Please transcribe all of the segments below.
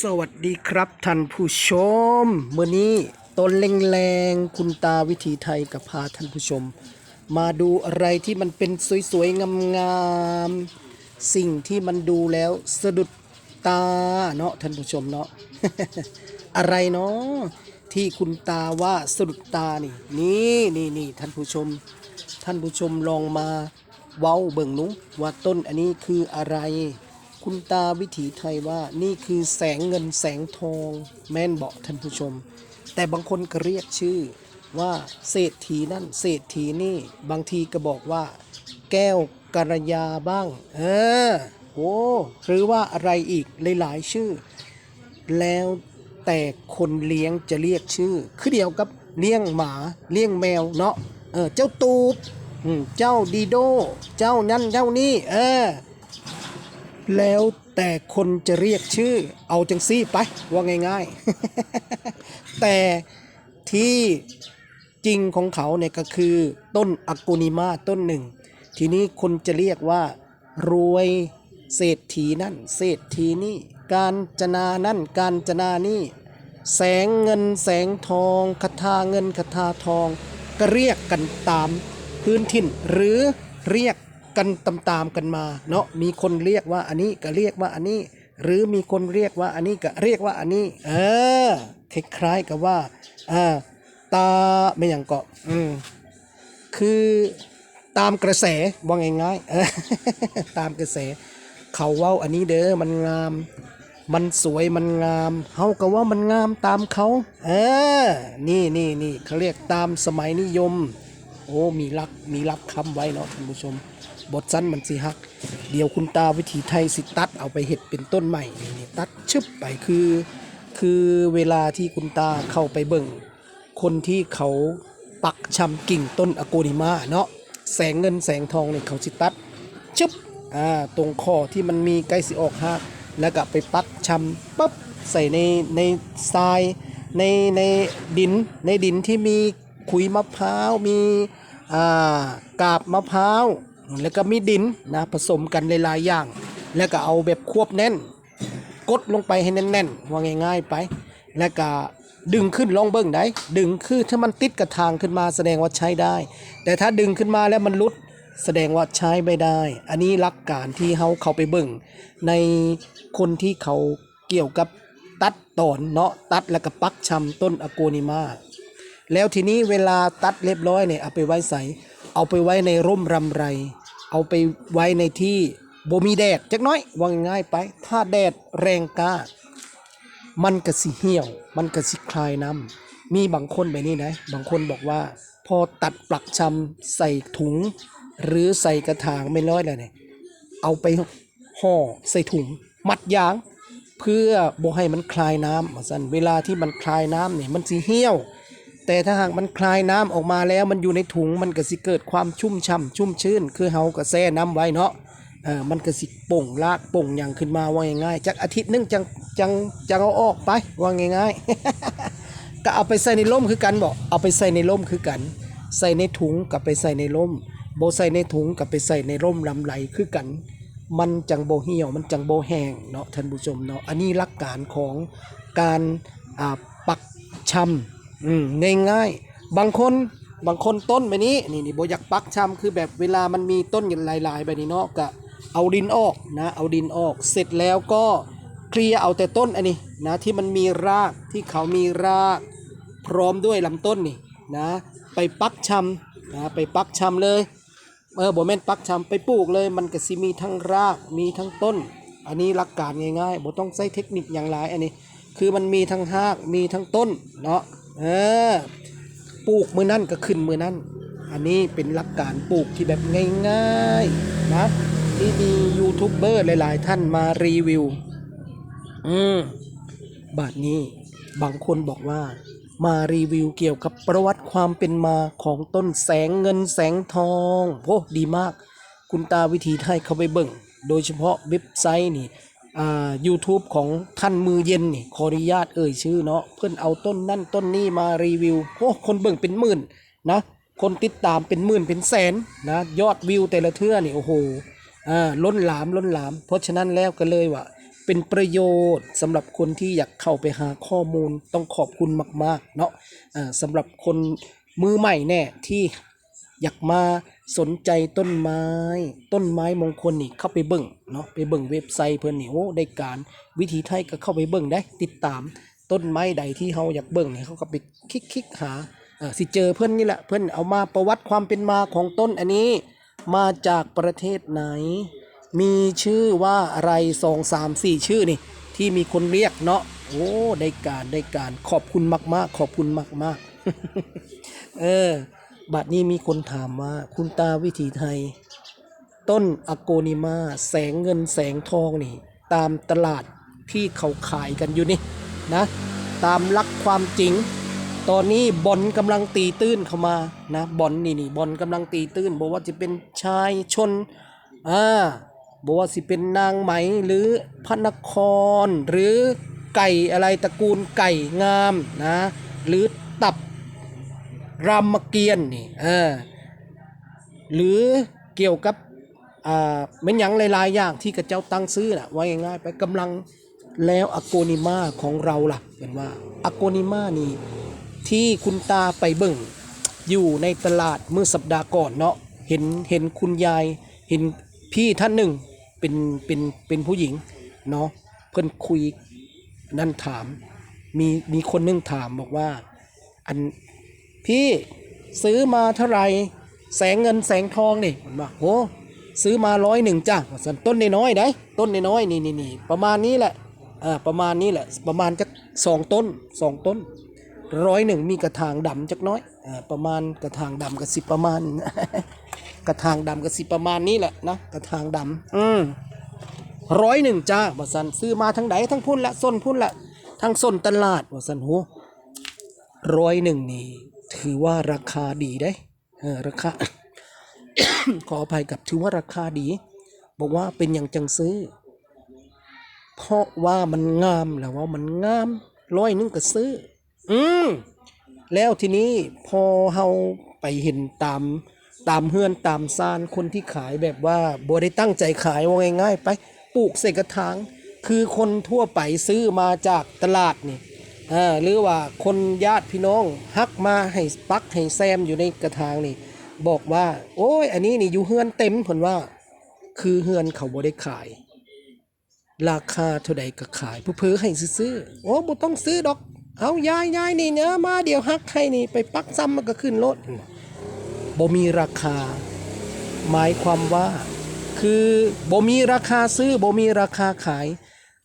สวัสดีครับท่านผู้ชมเมื่อนี้ต้นแรงๆคุณตาวิถีไทยกับพาท่านผู้ชม มาดูอะไรที่มันเป็นสวยๆงามๆสิ่งที่มันดูแล้วสะดุดตาเนาะท่านผู้ชมเนาะอะไรเนาะที่คุณตาว่าสะดุดตานี่นี่นี่นี่ท่านผู้ชม ท่านผู้ชมลองมาเว้าเบิ่งนุว่าต้นอันนี้คืออะไร คุณตาวิถีไทยว่านี่คือแสงเงินแสงทองแม่นบอกท่านผู้ชม แต่บางคนก็เรียกชื่อว่าเศรษฐีนั่นเศรษฐีนี่บางทีก็บอกว่า แก้วกัลยาบ้าง เออโอ้หรือว่าอะไรอีกหลายๆชื่อ แล้วแต่คนเลี้ยงจะเรียกชื่อ คือเดียวกับเลี้ยงหมาเลี้ยงแมวเนาะเออเจ้าตูบอืมเจ้าดีโด เจ้านั่นเจ้านี่เออ แล้วแต่คนจะเรียกชื่อ เอาจังซี่ไปว่าง่าย ๆ แต่ที่จริงของเขาเนี่ยก็คือต้นอากุนิมาต้นหนึ่ง ทีนี้คนจะเรียกว่า รวยเศรษฐีนั่น เศรษฐีนี่ การจนานั่น การจนานี่ แสงเงินแสงทองคาถาเงินคาถาทอง ก็เรียกกันตามพื้นถิ่น หรือเรียก กันตามๆกันมาเนาะมีคนเรียกว่าอันนี้ก็เรียกว่าอันนี้ หรือมีคนเรียกว่าอันนี้ก็เรียกว่าอันนี้ เออคล้ายๆกับว่าอ่าตาไม่อย่างเกาะอืมคือตามกระแสว่าง่ายๆตามกระแส เขาเว้าอันนี้เด้อมันงาม มันสวยมันงามเฮาก็ว่ามันงามตามเขาเออนี่นี่นี่เขาเรียกตามสมัยนิยม โอ้มีรักมีรับคำไว้เนาะท่านผู้ชม บทสั้นมันสิฮัก เดี๋ยวคุณตาวิถีไทยสิตัดเอาไปเห็ดเป็นต้นใหม่นี่ตัดชึบไปคือ คือเวลาที่คุณตาเข้าไปเบิ่ง คนที่เขาปักชำกิ่งต้นอโกนิมาเนาะแสงเงินแสงทองเนี่ยเขาสิตัดชึบอ่าตรงคอที่มันมีใกล้สิออกหักแล้วก็ไปปักชำปั๊บใส่ในในทรายในในดินในดินที่มีขุยมะพร้าวมีอ่ากาบมะพร้าว แล้วก็มีดินนะผสมกันหลายๆอย่าง แล้วก็เอาแบบควบแน่น กดลงไปให้แน่นๆว่าง่าย ๆไป แล้วก็ดึงขึ้นลองเบิ้งได้ ดึงคือถ้ามันติดกระทางขึ้นมาแสดงว่าใช้ได้ แต่ถ้าดึงขึ้นมาแล้วมันลุดแสดงว่าใช้ไม่ได้ อันนี้หลักการที่เขาเขาไปเบิ่ง ในคนที่เขาเกี่ยวกับตัดตอนเนาะตัดแล้วก็ปักชำต้นอโกนิมาแล้วทีนี้เวลาตัดเรียบร้อยเนี่ยเอาไปไว้ใส่เอาไปไว้ในร่มรำไร เอาไปไว้ในที่บ่มีแดดจักน้อยว่าง่ายไป ถ้าแดดแรงกล้ามันก็สิเหี่ยว มันก็สิคลายน้ำมีบางคนแบบนี้นะ บางคนบอกว่า พอตัดปลักชำใส่ถุง หรือใส่กระถางไม่น้อยเลยเนี่ยเอาไปห่อใส่ถุง มัดยาง เพื่อบ่ให้มันคลายน้ำว่าซั่นเวลาที่มันคลายน้ำเนี่ยมันสิเหี่ยว แต่ถ้าหากมันคลายน้ำออกมาแล้วมันอยู่ในถุงมันก็สิเกิดความชุ่มช่ำชุ่มชื้น คือเฮาก็แช่น้ำไว้เนาะเออมันก็สิป่งลากป่งอย่างขึ้นมาว่าง่ายๆจากอาทิตย์นึงจังจังจังเอาออกไปว่าง่ายๆ ก็เอาไปใส่ในร่มคือกันบอกเอาไปใส่ในร่มคือกัน ใส่ในถุงกับไปใส่ในร่มโบใส่ในถุงกับไปใส่ในร่มลำไหลคือกัน มันจังโบเหี่ยวมันจังโบแห้งเนาะท่านผู้ชมเนาะอันนี้หลักการของการปักชำ อืมง่ายๆบางคนบางคนต้นแบบนี้นี่นี่โบอยากปักชำคือแบบเวลามันมีต้นอย่างหลายๆแบบนี้เนาะก็เอาดินออกนะเอาดินออกเสร็จแล้วก็เคลียเอาแต่ต้นอันนี้นะที่มันมีรากที่เขามีราก พร้อมด้วยลำต้นนี่นะไปปักชำนะไปปักชำเลยเออบ่แม่นปักชำไปปลูกเลยมันก็สิมีทั้งรากมีทั้งต้น อันนี้หลักการง่ายๆบ่ต้องใช้เทคนิคอย่างหลายอันนี้ คือมันมีทั้งรากมีทั้งต้นเนาะ เออปลูกมือนั่นก็ขึ้นมือนั่น อันนี้เป็นหลักการปลูกที่แบบง่ายๆนะที่มียูทูบเบอร์หลาย ๆ ท่านมารีวิว อืมบาทนี้บางคนบอกว่า มารีวิวเกี่ยวกับประวัติความเป็นมาของต้นแสงเงินแสงทองโอ้ดีมาก คุณตาวิธีไทยเขาไปเบิ่ง โดยเฉพาะเว็บไซต์นี่ อ่า YouTube ของท่านมือเย็นนี่ขออนุญาตเอ่ยชื่อเนาะเพื่อนเอาต้นนั่นต้นนี้มารีวิวโอ้คนเบิ่งเป็นหมื่นนะคนติดตามเป็นหมื่นเป็นแสนนะยอดวิวแต่ละเทื่อนี่โอ้โหอ่าล้นหลามล้นหลาม เพราะฉะนั้นแล้วก็เลยว่าเเป็นประโยชน์สำหรับคนที่อยากเข้าไปหาข้อมูลต้องขอบคุณมาก ๆ เนาะอ่าสำหรับคนมือใหม่แน่ที่อยากมา สนใจต้นไม้ ต้นไม้มงคลนี่เข้าไปเบิ่งเนาะไปเบิ่งเว็บไซต์เพิ่นนี่โอ้ได้การวิธีไทยก็เข้าไปเบิ่งได้ ติดตามต้นไม้ใดที่เฮาอยากเบิ่งนี่เขาก็ไปคลิกๆหาเออสิเจอเพิ่นนี่แหละเพิ่นเอามาประวัติความเป็นมาของต้นอันนี้ มาจากประเทศไหน มีชื่อว่าอะไรสองสามสี่ชื่อนี่ ที่มีคนเรียกเนาะโอ้ได้การได้การขอบคุณมาก ๆ ขอบคุณมาก ๆ เออ บัดนี้มีคนถามว่าคุณตาวิถีไทย ต้นอโกนิมาแสงเงินแสงทองนี่ ตามตลาดที่เขาขายกันอยู่นี่นะ ตามลักความจริง ตอนนี้บอลกำลังตีตื้นเข้ามานะบอลนี่นี่บอลกำลังตีตื้นบอกว่าจะเป็นชายชนอ่าบอกว่าสิเป็นนางไหมหรือพระนคร หรือไก่อะไรตระกูลไก่งามนะ หรือตับ รามเกียรติ์นี่เออหรือเกี่ยวกับอ่าเม็นยังหลายๆอย่างที่กระเจ้าตั้งซื้อน่ะไว้ง่ายๆไปกำลังแล้วอโกนิมาของเราล่ะเป็นว่าอโกนิมานี่ที่คุณตาไปเบิ่งอยู่ในตลาดเมื่อสัปดาห์ก่อนเนาะเห็นเห็นคุณยายเห็นพี่ท่านหนึ่งเป็นเป็นเป็นผู้หญิงเนาะเพิ่นคุยนั่นถามมีมีคนนึงถามบอกว่าอัน พี่ซื้อมาเท่าไหร่แสงเงินแสงทองนี่มันบอกโหซื้อมาร้อยหนึ่งจ้ะว่าสันต้นน้อยๆได้ต้นน้อยๆนี่นี่นี่ประมาณนี้แหละอ่าประมาณนี้แหละประมาณจะสองต้นสองต้นร้อยหนึ่งมีกระถางดำจักน้อยอ่าประมาณกระถางดำกับสิบประมาณ กระถางดำกับสิบประมาณนี้แหละนะกระถางดำอืมร้อยหนึ่งจ้าว่าสันซื้อมาทั้งไหนทั้งพุ่นละส้นพุ่นละทั้งส้นตลาดว่าสันโหร้อยหนึ่งนี่ ถือว่าราคาดีได้เออราคา ขออภัยกับถือว่าราคาดี บอกว่าเป็นอย่างจังซื้อ เพราะว่ามันงามแล้วว่ามันงามร้อยนึงก็ซื้อ อืมแล้วทีนี้พอเฮาไปเห็นตามตามเฮือนตามซานคนที่ขายแบบว่าบ่ได้ตั้งใจขายว่าง่ายๆไป ปลูกใส่กระถาง คือคนทั่วไปซื้อมาจากตลาดนี่ อ่าหรือว่าคนญาติพี่น้องฮักมาให้ปักให้แซมอยู่ในกระถางนี่ บอกว่า โอ้ย อันนี้นี่อยู่เฮือนเต็มผลว่า คือเฮือนเขาบ่ได้ขาย ราคาเท่าใดก็ขายผู้เพื่อให้ซื้อโอ้บ่ต้องซื้อดอก เอายายยายนี่เนื้อมาเดี๋ยวฮักให้นี่ไปปักซ้ำมันก็ขึ้นรถบ่มีราคา หมายความว่า คือบ่มีราคาซื้อบ่มีราคาขาย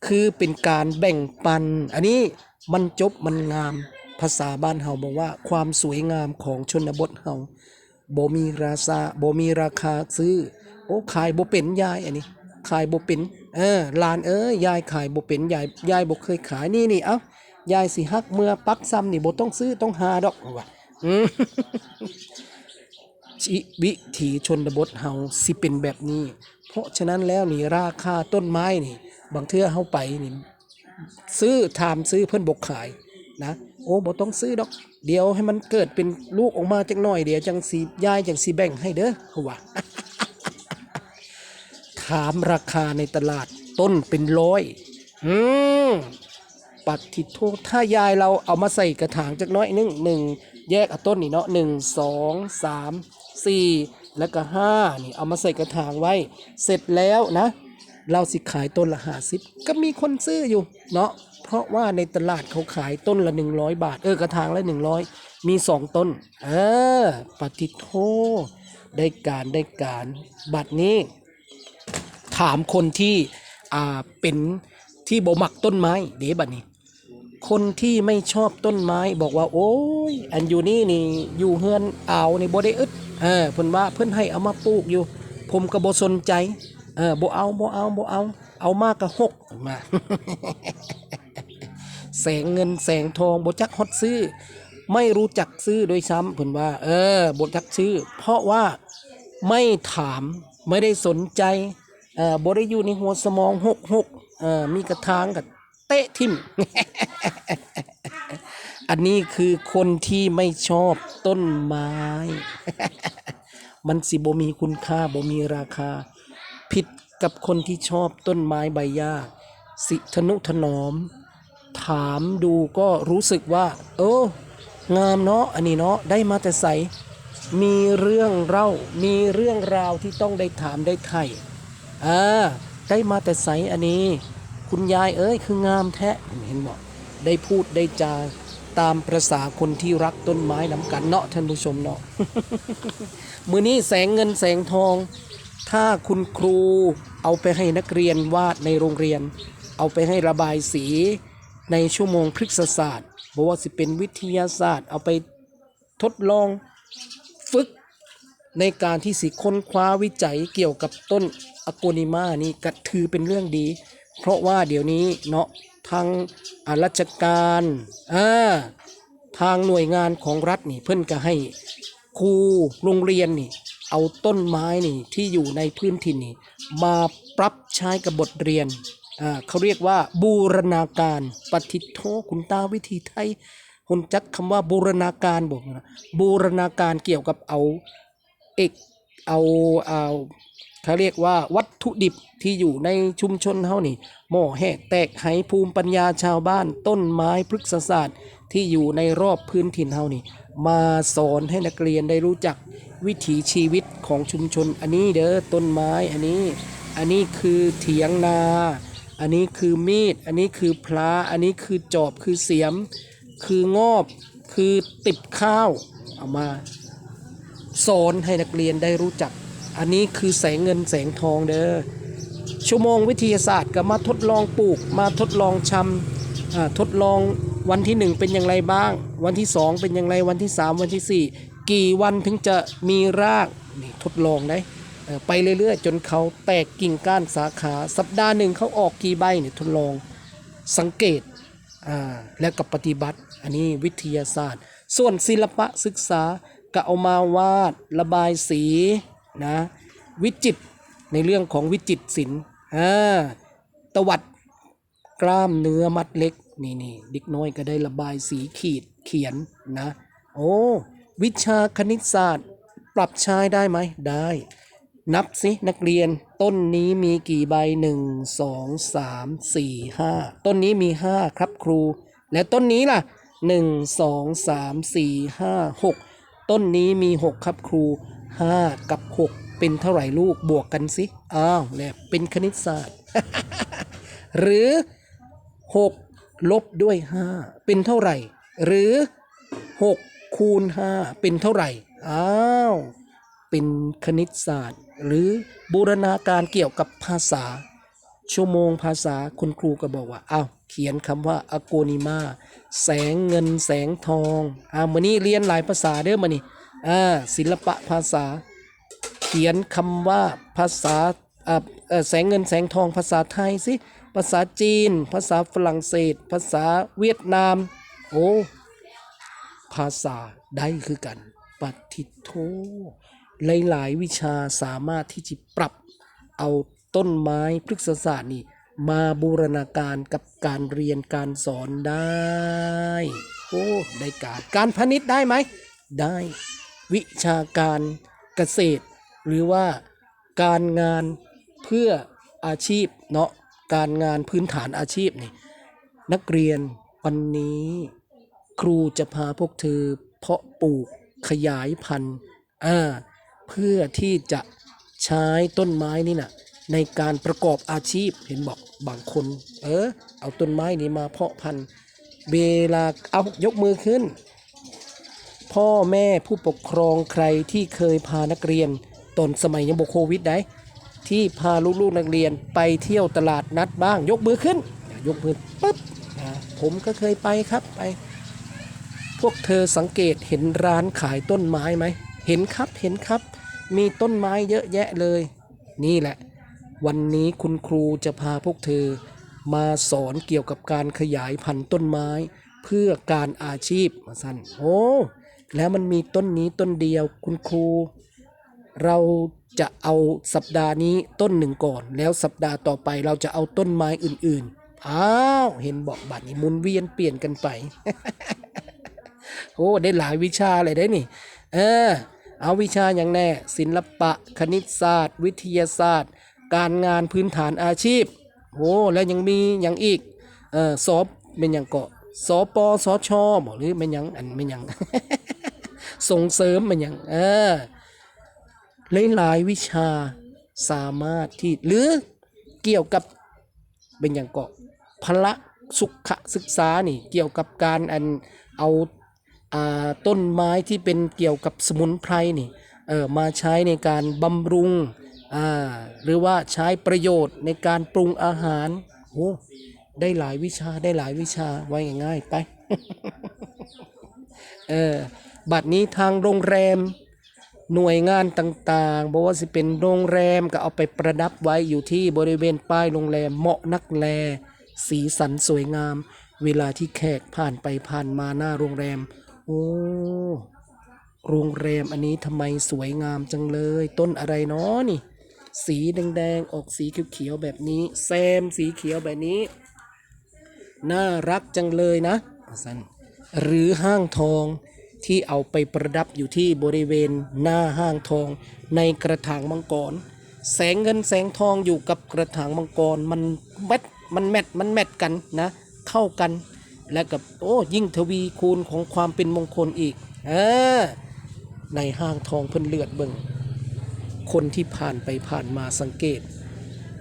คือเป็นการแบ่งปัน อันนี้ มันจบมันงามภาษาบ้านเฮาบอกว่าความสวยงามของชนบทเฮาบ่มีราคาบ่มีราคาซื้อ โอ้ขายบ่เป็นยายอันนี้ ขายบ่เป็นเออลานเอ้ยยายขายบ่เป็นยายยายบ่เคยขายนี่นี่เอ้ายายสิฮักเมื่อปักซ้ำนี่บ่ต้องซื้อต้องหาดอกว่าอืมชีวิถีชนบทเฮาสิเป็นแบบนี้ เพราะฉะนั้นแล้วนี่ราคาต้นไม้นี่ บางเทื่อเฮาไปนี่ ซื้อถามซื้อเพิ่อนบกขายนะโอ้บ่ต้องซื้อดอก เดี๋ยวให้มันเกิดเป็นลูกออกมาจักหน่อยเดี๋ยวจังสียายจังสีแบ่งให้เด้อเขาว่าถามราคาในตลาดต้นเป็นร้อยอืมปัดทิโทถ้ายายเราเอามาใส่กระถางจักน้อยนึงหนึ่งแยกต้นนี่เนาะหนึ่งสองสามสี่แล้วก็ห้านี่เอามาใส่กระถางไว้ เสร็จแล้วนะ เราสิขายต้นละห้าสิบก็มีคนซื้ออยู่เนาะเพราะว่าในตลาดเขาขายต้นละหนึ่งร้อยบาท เออกระถางละหนึ่งร้อยมีสองต้น เออปฏิโทได้การได้การบัดนี้ ถามคนที่อ่าเป็นที่บ่มักต้นไม้เดี๋ยวบัดนี้ คนที่ไม่ชอบต้นไม้บอกว่า โอ้ยอันอยู่นี่นี่อยู่เฮือนอ่าวนี่บ่ได้อึดเออเพิ่นว่าเพิ่นให้เอามาปลูกอยู่ ผมก็บ่สนใจ เออบ่เอาบ่เอาบ่เอา เอามากก็หกมาแสงเงินแสงทองบ่จักฮอดซื้อ ไม่รู้จักซื้อโดยซ้ำเพิ่นว่า เออบ่จักซื้อ เพราะว่าไม่ถามไม่ได้สนใจเอ่อบ่ได้อยู่ในหัวสมองหกหกเอ่อมีกระทางกับเตะทิ่มอันนี้คือคนที่ไม่ชอบต้นไม้ มันสิบ่มีคุณค่าบ่มีราคา ผิดกับคนที่ชอบต้นไม้ใบหญ้า สิทนุถนอม ถามดูก็รู้สึกว่า เอองามเนาะอันนี้เนาะได้มาแต่ใสมีเรื่องเล่ามีเรื่องราวที่ต้องได้ถามได้ไถ่อ่าได้มาแต่ใสอันนี้ คุณยายเอ้ยคืองามแท้เห็นบอกได้พูดได้จาตามประษาคนที่รักต้นไม้น้ำกันเนาะท่านผู้ชมเนาะมือนี้แสงเงินแสงทอง ถ้าคุณครูเอาไปให้นักเรียนวาดในโรงเรียน เอาไปให้ระบายสีในชั่วโมงพฤกษศาสตร์บอกว่าสิเป็นวิทยาศาสตร์ เอาไปทดลองฝึกในการที่สิค้นคว้าวิจัยเกี่ยวกับต้นอโกนิมานี่ก็ถือเป็นเรื่องดี เพราะว่าเดี๋ยวนี้เนาะทางอาราชการอ่าทางหน่วยงานของรัฐนี่เพิ่นก็ให้ครูโรงเรียนนี่ เอาต้นไม้นี่ที่อยู่ในพื้นถิ่นนี่มาปรับใช้กับบทเรียนอ่าเขาเรียกว่าบูรณาการปฏิโทคุณตาวิธีไทยคนจักคำว่าบูรณาการบอกนะบูรณาการเกี่ยวกับเอาเอกเอาเอาเขาเรียกว่าวัตถุดิบที่อยู่ในชุมชนเฮานี่หม้อแหกแตกไหภูมิปัญญาชาวบ้าน ต้นไม้พฤกษศาสตร์ที่อยู่ในรอบพื้นถิ่นเฮานี่ มาสอนให้นักเรียนได้รู้จัก วิถีชีวิตของชุมชน อันนี้เด้อต้นไม้อันนี้ อันนี้คือเถียงนา อันนี้คือมีด อันนี้คือพลาอันนี้คือจอบคือเสียม คืองอบ คือติบข้าวเอามาสอนให้นักเรียนได้รู้จัก อันนี้คือแสงเงินแสงทองเด้อชั่วโมงวิทยาศาสตร์ก็มาทดลองปลูก มาทดลองชำทดลองวันที่หนึ่งเป็นอย่างไรบ้าง วันที่สองเป็นอย่างไรวันที่สามวันที่สี่ กี่วันถึงจะมีรากนี่ทดลองได้ไปเรื่อยๆ จนเขาแตกกิ่งก้านสาขา สัปดาห์หนึ่งเขาออกกี่ใบเนี่ยทดลองสังเกตอ่าแล้วก็ปฏิบัติ อันนี้วิทยาศาสตร์ ส่วนศิลปะศึกษาก็เอามาวาดระบายสีนะวิจิตในเรื่องของวิจิตศิลป์อ่าตวัดกล้ามเนื้อมัดเล็กนี่นี่ด็กน้อยก็ได้ระบายสีขีดเขียนนะ โอ้ วิชาคณิตศาสตร์ ปรับใช้ได้ไหมได้ นับสินักเรียน ต้นนี้มีกี่ใบหนึ่งสองสามสี่ห้าต้นนี้มีห้าครับครู และต้นนี้ล่ะหนึ่งสองสามสี่ห้าหกต้นนี้มีหกครับครูห้ากับหกเป็นเท่าไหร่ลูกบวกกันสิอ้าวเนี่ยเป็นคณิตศาสตร์ หรือหกลบด้วยห้าเป็นเท่าไหร่ หรือหก คูณห้าเป็นเท่าไหร่ อ้าว เป็นคณิตศาสตร์ หรือบูรณาการเกี่ยวกับภาษา ชั่วโมงภาษาคุณครูก็บอกว่า อ้าว เขียนคำว่าอโกนิมา แสงเงินแสงทอง อ่ามื่อนี้เรียนหลายภาษาเด้อมานี่อ่าศิลปะภาษา เขียนคำว่าภาษาอ่าแสงเงินแสงทองภาษาไทยสิ ภาษาจีน ภาษาฝรั่งเศส ภาษาเวียดนาม โอ้ ภาษาได้คือกันปฏิโทหลายๆวิชาสามารถที่จะปรับเอาต้นไม้พฤกษศาสตร์นี่มาบูรณาการกับการเรียนการสอนได้ โอ้ได้การการพาณิชย์ได้ไหม ได้ วิชาการเกษตร หรือว่าการงานเพื่ออาชีพเนาะการงานพื้นฐานอาชีพนี่นักเรียนวันนี้ ครูจะพาพวกเธอ เพาะปลูกขยายพันธุ์อ่าเพื่อที่จะใช้ต้นไม้นี่นะในการประกอบอาชีพเห็นบอกบางคน เออ เอาต้นไม้นี้มาเพาะพันธุ์เวลาเอายกมือขึ้น พ่อแม่ผู้ปกครองใครที่เคยพานักเรียนตอนสมัยยังบโควิดได้ที่พาลูกๆนักเรียนไปเที่ยวตลาดนัดบ้าง ยกมือขึ้น ยกมือปุ๊บผมก็เคยไปครับไป พวกเธอสังเกตเห็นร้านขายต้นไม้ไหม เห็นครับเห็นครับ มีต้นไม้เยอะแยะเลย นี่แหละ วันนี้คุณครูจะพาพวกเธอ มาสอนเกี่ยวกับการขยายพันธุ์ต้นไม้ เพื่อการอาชีพมาสั้นโอ้แล้วมันมีต้นนี้ต้นเดียวคุณครู เราจะเอาสัปดาห์นี้ต้นหนึ่งก่อน แล้วสัปดาห์ต่อไปเราจะเอาต้นไม้อื่นๆอ้าวเห็นบอกบัตรนี้มุนเวียนเปลี่ยนกันไป โอ้ได้หลายวิชาเลยได้นี่ เออ เอาวิชาอย่างแน่ ศิลปะ คณิตศาสตร์ วิทยาศาสตร์ การงานพื้นฐานอาชีพโอ้แล้วยังมีอย่างอีก เออสอบเป็นอย่างเกาะสปสชบอกหรือเป็นอย่างอันเป็นอย่างส่งเสริมเป็นอย่างเออหลายๆวิชาสามารถที่หรือเกี่ยวกับเป็นอย่างเกาะพละสุขศึกษานี่เกี่ยวกับการอันเอาอ่า ต้นไม้ที่เป็นเกี่ยวกับสมุนไพรนี่เออมาใช้ในการบำรุงอ่าหรือว่าใช้ประโยชน์ในการปรุงอาหารโอ้ได้หลายวิชาได้หลายวิชาไว้ง่ายๆไปเออบัดนี้ทางโรงแรมหน่วยงานต่างๆบอกว่าสิเป็นโรงแรมก็เอาไปประดับไว้อยู่ที่บริเวณป้ายโรงแรมเหมาะนักแล สีสันสวยงาม เวลาที่แขกผ่านไปผ่านมาหน้าโรงแรม โอ้โรงแรมอันนี้ทำไมสวยงามจังเลย ต้นอะไรเนาะนี่ สีแดงๆ ออกสีเขียวๆแบบนี้ แซมสีเขียวแบบนี้ น่ารักจังเลยนะสันหรือห้างทองที่เอาไปประดับอยู่ที่บริเวณหน้าห้างทอง ในกระถางมังกร แสงเงินแสงทองอยู่กับกระถางมังกรมันแมทมันแมทมันแมทกันนะ เข้ากัน และกับโอ้ยิ่งทวีคูณของความเป็นมงคลอีกอในห้างทองเพิ่นเลือดเบิ่งคนที่ผ่านไปผ่านมาสังเกต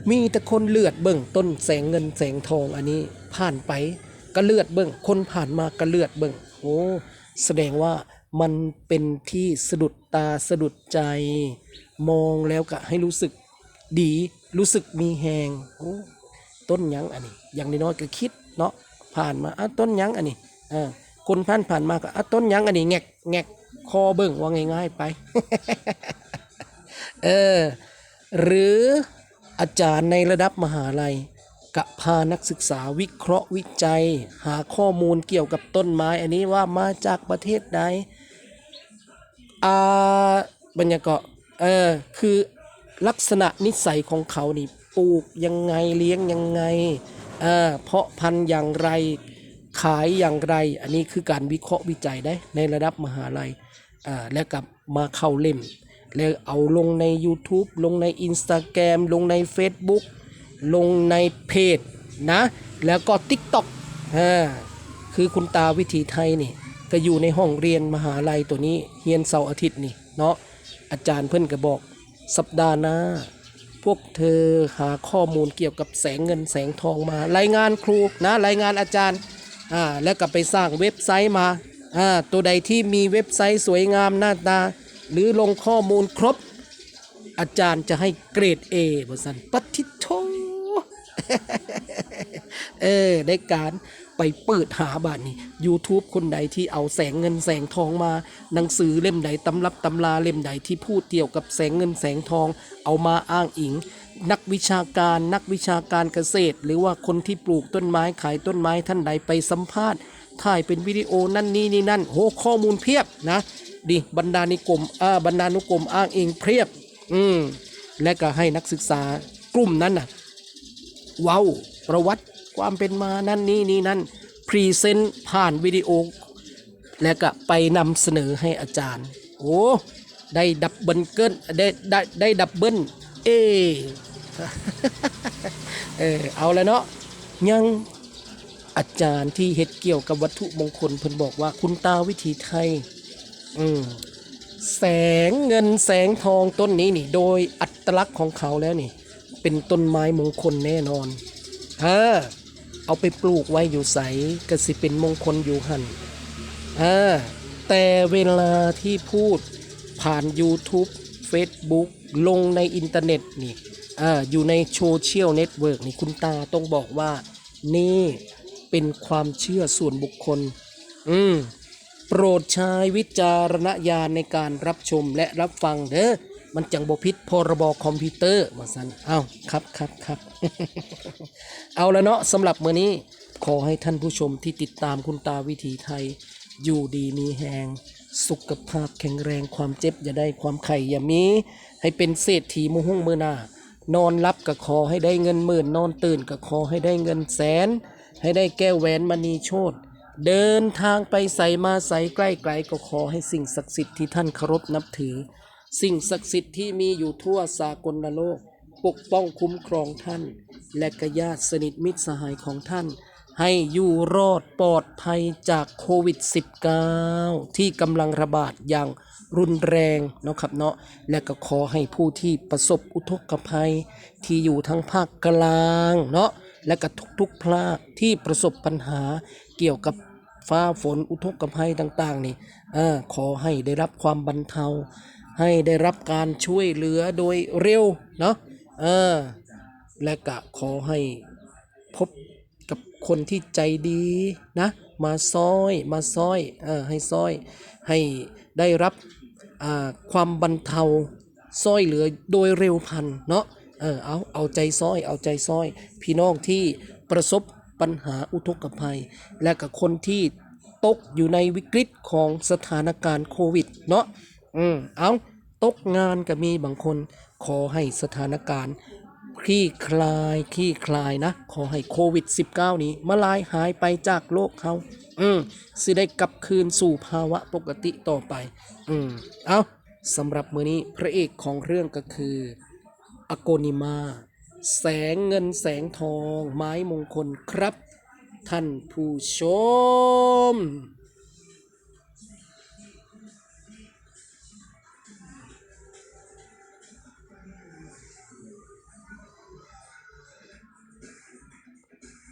มีแต่คนเลือดเบิ่งต้นแสงเงินแสงทองอันนี้ผ่านไปก็เลือดเบิ่งคนผ่านมาก็เลือดเบิ่งโอ้แสดงว่ามันเป็นที่สะดุดตาสะดุดใจ มองแล้วก็ให้รู้สึกดี รู้สึกมีแหงต้นยังอันนี้ อย่างน้อยๆก็คิดเนาะ ผ่านมาอะต้นยังอันนี้เออคนผ่านผ่านมาก็อะต้นยังอันนี้แงกแงกคอเบิ่งว่าง่ายๆไป เออ หรืออาจารย์ในระดับมหาลัยกะพานักศึกษาวิเคราะห์วิจัย หาข้อมูลเกี่ยวกับต้นไม้ อันนี้ว่ามาจากประเทศใดอ่าบรรยากาศเออคือลักษณะนิสัยของเขานี่ปลูกยังไงเลี้ยงยังไง เออเพาะพันธุ์อย่างไรขายอย่างไร อันนี้คือการวิเคราะห์วิจัยได้ในระดับมหาลัยอ่าแล้วกับมาเข้าเล่ม แล้วเอาลงใน YouTube ลงใน Instagram ลงใน Facebook ลงในเพจนะ แล้วก็ TikTok อ่าคือคุณตาวิถีไทยนี่ก็อยู่ในห้องเรียนมหาลัยตัวนี้เรียนเสาร์อาทิตย์นี่เนาะอาจารย์เพิ่อนก็บอกสัปดาห์หน้า พวกเธอหาข้อมูลเกี่ยวกับแสงเงินแสงทองมา รายงานครูนะรายงานอาจารย์อ่าแล้วก็ไปสร้างเว็บไซต์มาอ่าตัวใดที่มีเว็บไซต์สวยงามหน้าตา หรือลงข้อมูลครบ อาจารย์จะให้เกรด A บสันปฏิโทเออได้การ ไปเปิดหาบ้านนี้ YouTube คนใดที่เอาแสงเงินแสงทองมา หนังสือเล่มใดตำรับตำราเล่มใดที่พูดเกี่ยวกับแสงเงินแสงทอง เอามาอ้างอิง นักวิชาการนักวิชาการเกษตร หรือว่าคนที่ปลูกต้นไม้ขายต้นไม้ท่านใดไปสัมภาษณ์ถ่ายเป็นวิดีโอนั่นนี่นี่นั่นโหข้อมูลเพียบนะดิบรรดานิกรมอ่าบรรดานุกรมอ้างอิงเพียบ อืมและก็ให้นักศึกษากลุ่มนั้นน่ะเว้าประวัติ ความเป็นมานั่นนี่นี่นั่นพรีเซนต์ผ่านวิดีโอ แล้วก็ไปนำเสนอให้อาจารย์ โอ้ได้ดับเบิลเกินได้ได้ได้ดับเบิลเอเออเอาแล้วเนาะยังอาจารย์ที่เฮ็ดเกี่ยวกับวัตถุมงคลเพิ่นบอกว่าคุณตาวิถีไทย อืมแสงเงินแสงทองต้นนี้นี่ โดยอัตลักษณ์ของเขาแล้วนี่ เป็นต้นไม้มงคลแน่นอนเออ เอาไปปลูกไว้อยู่ใสก็สิเป็นมงคลอยู่หันเออแต่เวลาที่พูดผ่าน YouTube Facebook ลงในอินเทอร์เน็ตนี่อ่าอยู่ในโซเชียลเน็ตเวิร์กนี่คุณตาต้องบอกว่า นี่เป็นความเชื่อส่วนบุคคล อืม โปรดใช้วิจารณญาณในการรับชมและรับฟังเด้อ มันจังบพิษพรบคอมพิวเตอร์มาสันเอาครับครับครับเอาแล้วเนาะสำหรับมื้อนี้ขอให้ท่านผู้ชมที่ติดตามคุณตาวิถีไทย อยู่ดีมีแหงสุขภาพแข็งแรงความเจ็บอย่าได้ความไข่อย่ามี ให้เป็นเศรษฐีมือหุ่งมือหน้านอนรับก็ขอให้ได้เงินหมื่น นอนตื่นก็ขอให้ได้เงินแสน ให้ได้แก้วแหวนมณีโชตเดินทางไปใส่มาใส่ใกล้ไกลก็ขอให้สิ่งศักดิ์สิทธิ์ที่ท่านเคารพนับถือ สิ่งศักดิ์สิทธิ์ที่มีอยู่ทั่วสากลโลก ปกป้องคุ้มครองท่าน และกญาติสนิทมิตรสหายของท่าน ให้อยู่รอดปลอดภัยจากโควิด -19 ที่กำลังระบาดอย่างรุนแรงเนาะครับเนาะและก็ขอให้ผู้ที่ประสบอุทกภัย ที่อยู่ทั้งภาคกลางเนาะและก็ทุกๆภาคที่ประสบปัญหาเกี่ยวกับฟ้าฝนอุทกภัยต่าง ๆ นี่อขอให้ได้รับความบรรเทา ให้ได้รับการช่วยเหลือโดยเร็วเนาะเออและก็ขอให้พบกับคนที่ใจดีนะมาซอยมาซอยเออให้ซอยให้ได้รับความบรรเทาซอยเหลือโดยเร็วพันเนาะเออเอาเอาใจซอยเอาใจซอย พี่น้องที่ประสบปัญหาอุทกภัย และกับคนที่ตกอยู่ในวิกฤตของสถานการณ์โควิดเนาะ อืมเอาตกงานก็มีบางคน ขอให้สถานการณ์ คลี่คลายคลี่คลายนะ ขอให้โควิด -19 นี้มาลายหายไปจากโลกเขาอืมสิได้กลับคืนสู่ภาวะปกติต่อไป อืมเอาสำหรับมือนี้พระเอกของเรื่องก็คืออโกนิมา แสงเงินแสงทอง ไม้มงคลครับ ท่านผู้ชม